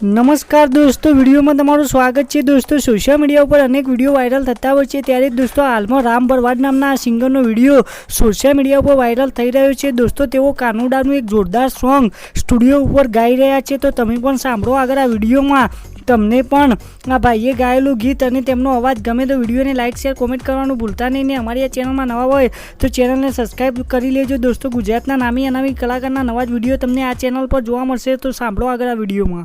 નમસ્કાર દોસ્તો, વિડીયોમાં તમારું સ્વાગત છે. દોસ્તો સોશિયલ મીડિયા ઉપર અનેક વીડિયો વાયરલ થતા હોય છે. ત્યારે દોસ્તો, હાલમાં રામ ભરવાડ નામના આ સિંગરનો વીડિયો સોશિયલ મીડિયા ઉપર વાયરલ થઈ રહ્યો છે. દોસ્તો, તેઓ કાનુડાનું એક જોરદાર સોંગ સ્ટુડિયો ઉપર ગાઈ રહ્યા છે. તો તમે પણ સાંભળો આગળ આ વિડીયોમાં. તમને પણ આ ભાઈએ ગાયેલું ગીત અને તેમનો અવાજ ગમે તો વિડીયોને લાઇક શેર, કોમેન્ટ કરવાનું ભૂલતા નહીં ને અમારી આ ચેનલમાં નવા હોય તો ચેનલને સબસ્ક્રાઈબ કરી લેજો. દોસ્તો, ગુજરાતના નામી અનામી કલાકારના નવા જ વીડિયો તમને આ ચેનલ પર જોવા મળશે તો સાંભળો આગળ આ વિડીયોમાં.